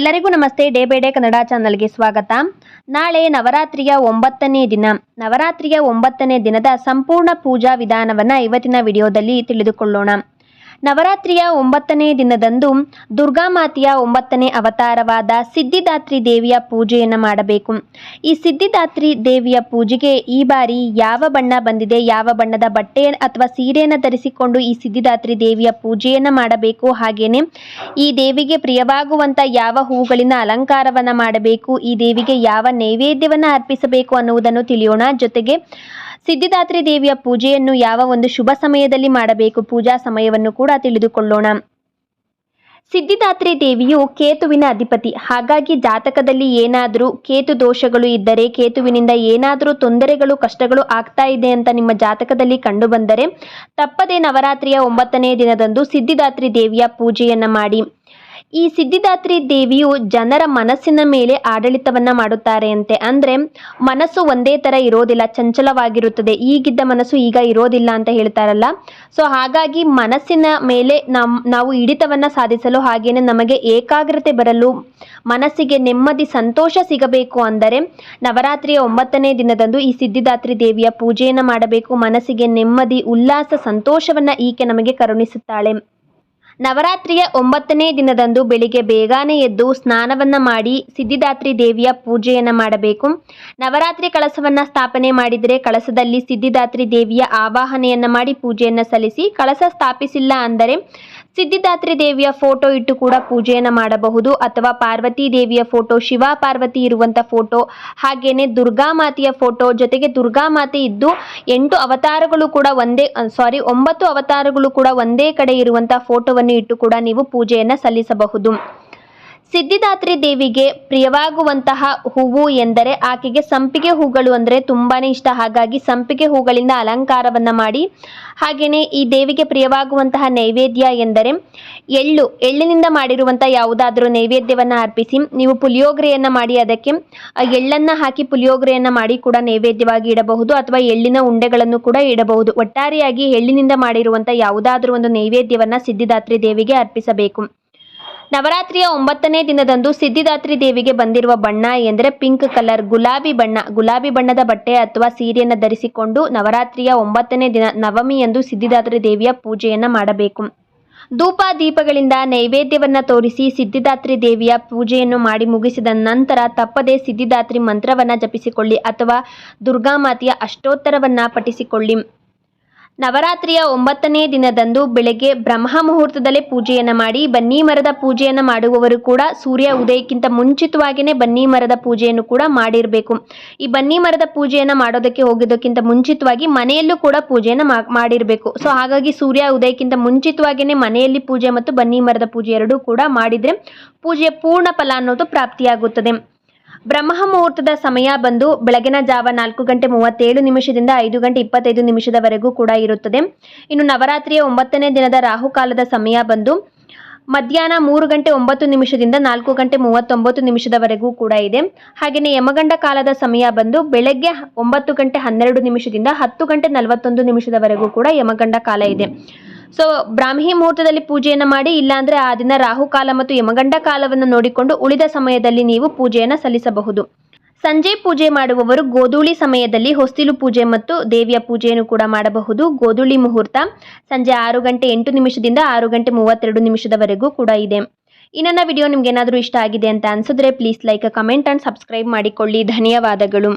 ಎಲ್ಲರಿಗೂ ನಮಸ್ತೆ. Day by day Kannada ಚಾನಲ್ಗೆ ಸ್ವಾಗತ. ನಾಳೆ ನವರಾತ್ರಿಯ ಒಂಬತ್ತನೇ ದಿನ. ನವರಾತ್ರಿಯ ಒಂಬತ್ತನೇ ದಿನದ ಸಂಪೂರ್ಣ ಪೂಜಾ ವಿಧಾನವನ್ನು ಇವತ್ತಿನ ವಿಡಿಯೋದಲ್ಲಿ ತಿಳಿದುಕೊಳ್ಳೋಣ. ನವರಾತ್ರಿಯ ಒಂಬತ್ತನೇ ದಿನದಂದು ದುರ್ಗಾಮಾತೆಯ ಒಂಬತ್ತನೇ ಅವತಾರವಾದ ಸಿದ್ಧಿದಾತ್ರಿ ದೇವಿಯ ಪೂಜೆಯನ್ನು ಮಾಡಬೇಕು. ಈ ಸಿದ್ಧಿದಾತ್ರಿ ದೇವಿಯ ಪೂಜೆಗೆ ಈ ಬಾರಿ ಯಾವ ಬಣ್ಣ ಬಂದಿದೆ, ಯಾವ ಬಣ್ಣದ ಬಟ್ಟೆ ಅಥವಾ ಸೀರೆಯನ್ನು ಧರಿಸಿಕೊಂಡು ಈ ಸಿದ್ಧಿದಾತ್ರಿ ದೇವಿಯ ಪೂಜೆಯನ್ನು ಮಾಡಬೇಕು ಹಾಗೆಯೇ ಈ ದೇವಿಗೆ ಪ್ರಿಯವಾಗುವಂಥ ಯಾವ ಹೂಗಳಿಂದ ಅಲಂಕಾರವನ್ನು ಮಾಡಬೇಕು, ಈ ದೇವಿಗೆ ಯಾವ ನೈವೇದ್ಯವನ್ನು ಅರ್ಪಿಸಬೇಕು ಅನ್ನುವುದನ್ನು ತಿಳಿಯೋಣ. ಜೊತೆಗೆ ಸಿದ್ಧಿದಾತ್ರಿ ದೇವಿಯ ಪೂಜೆಯನ್ನು ಯಾವ ಒಂದು ಶುಭ ಸಮಯದಲ್ಲಿ ಮಾಡಬೇಕು ಪೂಜಾ ಸಮಯವನ್ನು ಕೂಡ ತಿಳಿದುಕೊಳ್ಳೋಣ. ಸಿದ್ಧಿದಾತ್ರಿ ದೇವಿಯು ಕೇತುವಿನ ಅಧಿಪತಿ. ಹಾಗಾಗಿ ಜಾತಕದಲ್ಲಿ ಏನಾದರೂ ಕೇತು ದೋಷಗಳು ಇದ್ದರೆ, ಕೇತುವಿನಿಂದ ಏನಾದರೂ ತೊಂದರೆಗಳು, ಕಷ್ಟಗಳು ಆಗ್ತಾ ಇದೆ ಅಂತ ನಿಮ್ಮ ಜಾತಕದಲ್ಲಿ ಕಂಡು ತಪ್ಪದೇ ತಪ್ಪದೆ ನವರಾತ್ರಿಯ ಒಂಬತ್ತನೇ ದಿನದಂದು ಸಿದ್ಧಿದಾತ್ರಿ ದೇವಿಯ ಪೂಜೆಯನ್ನು ಮಾಡಿ. ಈ ಸಿದ್ಧಿದಾತ್ರಿ ದೇವಿಯು ಜನರ ಮನಸ್ಸಿನ ಮೇಲೆ ಆಡಳಿತವನ್ನ ಮಾಡುತ್ತಾರೆ ಅಂತೆ ಅಂದ್ರೆ ಮನಸ್ಸು ಒಂದೇ ತರ ಇರೋದಿಲ್ಲ, ಚಂಚಲವಾಗಿರುತ್ತದೆ. ಈಗಿದ್ದ ಮನಸ್ಸು ಈಗ ಇರೋದಿಲ್ಲ ಅಂತ ಹೇಳ್ತಾರಲ್ಲ. ಸೊ ಹಾಗಾಗಿ ಮನಸ್ಸಿನ ಮೇಲೆ ನಮ್, ನಾವು ಹಿಡಿತವನ್ನ ಸಾಧಿಸಲು ಹಾಗೇನೆ ನಮಗೆ ಏಕಾಗ್ರತೆ ಬರಲು, ಮನಸ್ಸಿಗೆ ನೆಮ್ಮದಿ, ಸಂತೋಷ ಸಿಗಬೇಕು ಅಂದರೆ ನವರಾತ್ರಿಯ ಒಂಬತ್ತನೇ ದಿನದಂದು ಈ ಸಿದ್ಧಿದಾತ್ರಿ ದೇವಿಯ ಪೂಜೆಯನ್ನು ಮಾಡಬೇಕು. ಮನಸ್ಸಿಗೆ ನೆಮ್ಮದಿ, ಉಲ್ಲಾಸ, ಸಂತೋಷವನ್ನ ಈಕೆ ನಮಗೆ ಕರುಣಿಸುತ್ತಾಳೆ. ನವರಾತ್ರಿಯ ಒಂಬತ್ತನೇ ದಿನದಂದು ಬೆಳಿಗ್ಗೆ ಬೇಗನೆ ಎದ್ದು ಸ್ನಾನವನ್ನ ಮಾಡಿ ಸಿದ್ಧಿದಾತ್ರಿ ದೇವಿಯ ಪೂಜೆಯನ್ನ ಮಾಡಬೇಕು. ನವರಾತ್ರಿ ಕಳಸವನ್ನ ಸ್ಥಾಪನೆ ಮಾಡಿದರೆ ಕಳಸದಲ್ಲಿ ಸಿದ್ಧಿದಾತ್ರಿ ದೇವಿಯ ಆವಾಹನೆಯನ್ನ ಮಾಡಿ ಪೂಜೆಯನ್ನ ಸಲ್ಲಿಸಿ ಕಳಸ ಸ್ಥಾಪಿಸಿಲ್ಲ ಅಂದರೆ ಸಿದ್ಧಿದಾತ್ರಿ ದೇವಿಯ ಫೋಟೋ ಇಟ್ಟು ಕೂಡ ಪೂಜೆಯನ್ನು ಮಾಡಬಹುದು ಅಥವಾ ಪಾರ್ವತಿ ದೇವಿಯ ಫೋಟೋ, ಶಿವ ಪಾರ್ವತಿ ಇರುವಂಥ ಫೋಟೋ, ಹಾಗೇನೆ ದುರ್ಗಾ ಮಾತೆಯ ಫೋಟೋ ಜೊತೆಗೆ ದುರ್ಗಾ ಮಾತೆ ಇದ್ದು ಎಂಟು ಅವತಾರಗಳು ಕೂಡ ಒಂದೇ ಸಾರಿ ಒಂಬತ್ತು ಅವತಾರಗಳು ಕೂಡ ಒಂದೇ ಕಡೆ ಇರುವಂಥ ಫೋಟೋವನ್ನು ಇಟ್ಟು ಕೂಡ ನೀವು ಪೂಜೆಯನ್ನು ಸಲ್ಲಿಸಬಹುದು. ಸಿದ್ಧಿದಾತ್ರಿ ದೇವಿಗೆ ಪ್ರಿಯವಾಗುವಂತಹ ಹೂವು ಎಂದರೆ ಆಕೆಗೆ ಸಂಪಿಗೆ ಹೂಗಳು ಅಂದರೆ ತುಂಬಾನೇ ಇಷ್ಟ. ಹಾಗಾಗಿ ಸಂಪಿಗೆ ಹೂಗಳಿಂದ ಅಲಂಕಾರವನ್ನ ಮಾಡಿ ಹಾಗೆಯೇ ಈ ದೇವಿಗೆ ಪ್ರಿಯವಾಗುವಂತಹ ನೈವೇದ್ಯ ಎಂದರೆ ಎಳ್ಳು. ಎಳ್ಳಿನಿಂದ ಮಾಡಿರುವಂಥ ಯಾವುದಾದರೂ ನೈವೇದ್ಯವನ್ನ ಅರ್ಪಿಸಿ, ನೀವು ಪುಳಿಯೋಗರೆಯನ್ನ ಮಾಡಿ ಅದಕ್ಕೆ ಎಳ್ಳನ್ನು ಹಾಕಿ ಪುಳಿಯೋಗರೆಯನ್ನ ಮಾಡಿ ಕೂಡ ನೈವೇದ್ಯವಾಗಿ ಇಡಬಹುದು ಅಥವಾ ಎಳ್ಳಿನ ಉಂಡೆಗಳನ್ನು ಕೂಡ ಇಡಬಹುದು. ಒಟ್ಟಾರೆಯಾಗಿ ಎಳ್ಳಿನಿಂದ ಮಾಡಿರುವಂಥ ಯಾವುದಾದರೂ ಒಂದು ನೈವೇದ್ಯವನ್ನ ಸಿದ್ಧಿದಾತ್ರಿ ದೇವಿಗೆ ಅರ್ಪಿಸಬೇಕು. ನವರಾತ್ರಿಯ ಒಂಬತ್ತನೇ ದಿನದಂದು ಸಿದ್ಧಿದಾತ್ರಿ ದೇವಿಗೆ ಬಂದಿರುವ ಬಣ್ಣ ಎಂದರೆ ಪಿಂಕ್ ಕಲರ್ ಗುಲಾಬಿ ಬಣ್ಣ. ಗುಲಾಬಿ ಬಣ್ಣದ ಬಟ್ಟೆ ಅಥವಾ ಸೀರೆಯನ್ನು ಧರಿಸಿಕೊಂಡು ನವರಾತ್ರಿಯ ಒಂಬತ್ತನೇ ದಿನ ನವಮಿಯಂದು ಸಿದ್ಧಿದಾತ್ರಿ ದೇವಿಯ ಪೂಜೆಯನ್ನು ಮಾಡಬೇಕು. ಧೂಪ ದೀಪಗಳಿಂದ ನೈವೇದ್ಯವನ್ನು ತೋರಿಸಿ ಸಿದ್ಧಿದಾತ್ರಿ ದೇವಿಯ ಪೂಜೆಯನ್ನು ಮಾಡಿ ಮುಗಿಸಿದ ನಂತರ ತಪ್ಪದೆ ಸಿದ್ಧಿದಾತ್ರಿ ಮಂತ್ರವನ್ನು ಜಪಿಸಿಕೊಳ್ಳಿ ಅಥವಾ ದುರ್ಗಾಮಾತೆಯ ಅಷ್ಟೋತ್ತರವನ್ನು ಪಠಿಸಿಕೊಳ್ಳಿ. ನವರಾತ್ರಿಯ ಒಂಬತ್ತನೇ ದಿನದಂದು ಬೆಳಗ್ಗೆ ಬ್ರಹ್ಮ ಮುಹೂರ್ತದಲ್ಲೇ ಪೂಜೆಯನ್ನು ಮಾಡಿ ಬನ್ನಿ ಮರದ ಪೂಜೆಯನ್ನು ಮಾಡುವವರು ಕೂಡ ಸೂರ್ಯ ಉದಯಕ್ಕಿಂತ ಮುಂಚಿತವಾಗಿಯೇ ಬನ್ನಿ ಮರದ ಪೂಜೆಯನ್ನು ಕೂಡ ಮಾಡಿರಬೇಕು. ಈ ಬನ್ನಿ ಮರದ ಪೂಜೆಯನ್ನು ಮಾಡೋದಕ್ಕೆ ಹೋಗೋದಕ್ಕಿಂತ ಮುಂಚಿತವಾಗಿ ಮನೆಯಲ್ಲೂ ಕೂಡ ಪೂಜೆಯನ್ನು ಮಾಡಿರಬೇಕು. ಸೊ ಹಾಗಾಗಿ ಸೂರ್ಯ ಉದಯಕ್ಕಿಂತ ಮುಂಚಿತವಾಗಿಯೇ ಮನೆಯಲ್ಲಿ ಪೂಜೆ ಮತ್ತು ಬನ್ನಿ ಮರದ ಪೂಜೆ ಎರಡೂ ಕೂಡ ಮಾಡಿದರೆ ಪೂಜೆಯ ಪೂರ್ಣ ಫಲ ಅನ್ನೋದು ಪ್ರಾಪ್ತಿಯಾಗುತ್ತದೆ. ಬ್ರಹ್ಮ ಮುಹೂರ್ತದ ಸಮಯ ಬಂದು ಬೆಳಗಿನ ಜಾವ ನಾಲ್ಕು ಗಂಟೆ ಮೂವತ್ತೇಳು ನಿಮಿಷದಿಂದ ಐದು ಗಂಟೆ ಇಪ್ಪತ್ತೈದು ನಿಮಿಷದವರೆಗೂ ಕೂಡ ಇರುತ್ತದೆ. ಇನ್ನು ನವರಾತ್ರಿಯ ಒಂಬತ್ತನೇ ದಿನದ ರಾಹುಕಾಲದ ಸಮಯ ಬಂದು ಮಧ್ಯಾಹ್ನ ಮೂರು ಗಂಟೆ ಒಂಬತ್ತು ನಿಮಿಷದಿಂದ ನಾಲ್ಕು ಗಂಟೆ ಮೂವತ್ತೊಂಬತ್ತು ನಿಮಿಷದವರೆಗೂ ಕೂಡ ಇದೆ. ಹಾಗೆಯೇ ಯಮಗಂಡ ಕಾಲದ ಸಮಯ ಬಂದು ಬೆಳಗ್ಗೆ ಒಂಬತ್ತು ಗಂಟೆ ಹನ್ನೆರಡು ನಿಮಿಷದಿಂದ ಹತ್ತು ಗಂಟೆ ನಲವತ್ತೊಂದು ನಿಮಿಷದವರೆಗೂ ಕೂಡ ಯಮಗಂಡ ಕಾಲ ಇದೆ. ಸೊ ಬ್ರಾಹ್ಮಿ ಮುಹೂರ್ತದಲ್ಲಿ ಪೂಜೆಯನ್ನು ಮಾಡಿ, ಇಲ್ಲಾಂದ್ರೆ ಆ ದಿನ ರಾಹುಕಾಲ ಮತ್ತು ಯಮಗಂಡ ಕಾಲವನ್ನು ನೋಡಿಕೊಂಡು ಉಳಿದ ಸಮಯದಲ್ಲಿ ನೀವು ಪೂಜೆಯನ್ನು ಸಲ್ಲಿಸಬಹುದು. ಸಂಜೆ ಪೂಜೆ ಮಾಡುವವರು ಗೋಧೂಳಿ ಸಮಯದಲ್ಲಿ ಹೊಸ್ತಿಲು ಪೂಜೆ ಮತ್ತು ದೇವಿಯ ಪೂಜೆಯನ್ನು ಕೂಡ ಮಾಡಬಹುದು. ಗೋಧೂಳಿ ಮುಹೂರ್ತ ಸಂಜೆ ಆರು ಗಂಟೆ ಎಂಟು ನಿಮಿಷದಿಂದ ಆರು ಗಂಟೆ ಮೂವತ್ತೆರಡು ನಿಮಿಷದವರೆಗೂ ಕೂಡ ಇದೆ. ಈ ವಿಡಿಯೋ ನಿಮ್ಗೆ ಏನಾದರೂ ಇಷ್ಟ ಆಗಿದೆ ಅಂತ ಅನ್ಸಿದ್ರೆ please like comment and subscribe ಮಾಡಿಕೊಳ್ಳಿ. ಧನ್ಯವಾದಗಳು.